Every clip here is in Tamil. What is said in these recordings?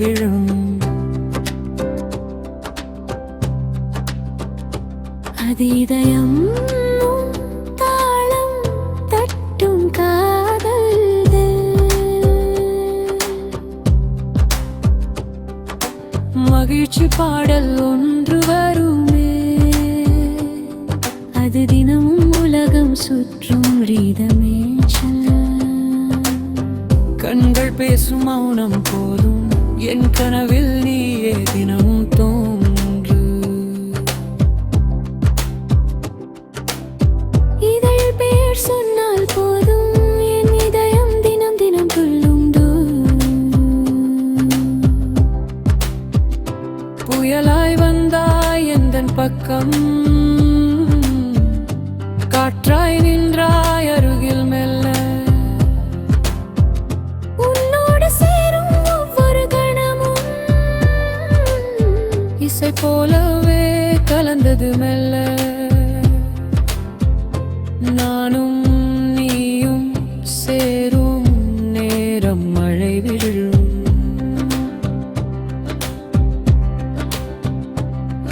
விழும் அது இதயம் தாளம் தட்டும் காதல் மகிழ்ச்சி பாடல் ஒன்று வருமே. அது தினமும் உலகம் சுற்றும் ரீதமே கண்கள் பேசும் மௌனம் போதும். என் கனவில் நீயே தினமும் தோன்று. இதழ் பெயர் சொன்னால் போதும் என் இதயம் தினம் தினம் துள்ளுண்டு. புயலாய் வந்தாய் எந்தன் பக்கம்? காற்றாய் நின்றாய் இசை போலவே கலந்தது மெல்ல. நானும் நீயும் சேரும் நேரம் மழை விழும்.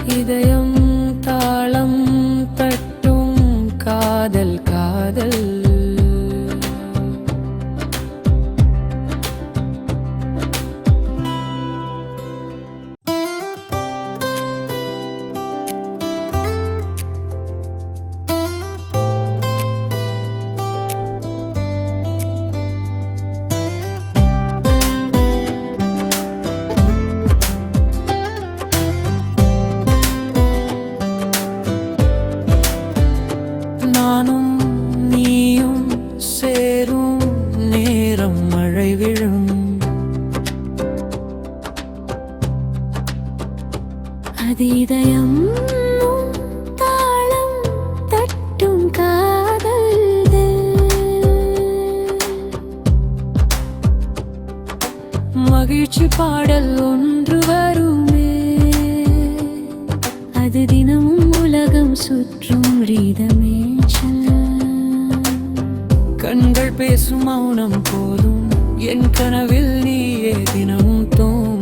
இதயம் தாளம் தட்டும் காதல் காதல். நானும் நீயும் சேரும் நேரம் மழை விழும். அது இதயம் தாளம் தட்டும் காதல்கள் மகிழ்ச்சி பாடல் ஒன்று வருமே. அது தினமும் உலகம் சுற்றும் ரீதமே. கண்கள் பேசும் மௌனம் போதும். என் கனவில் நீயே தினமும் தோம்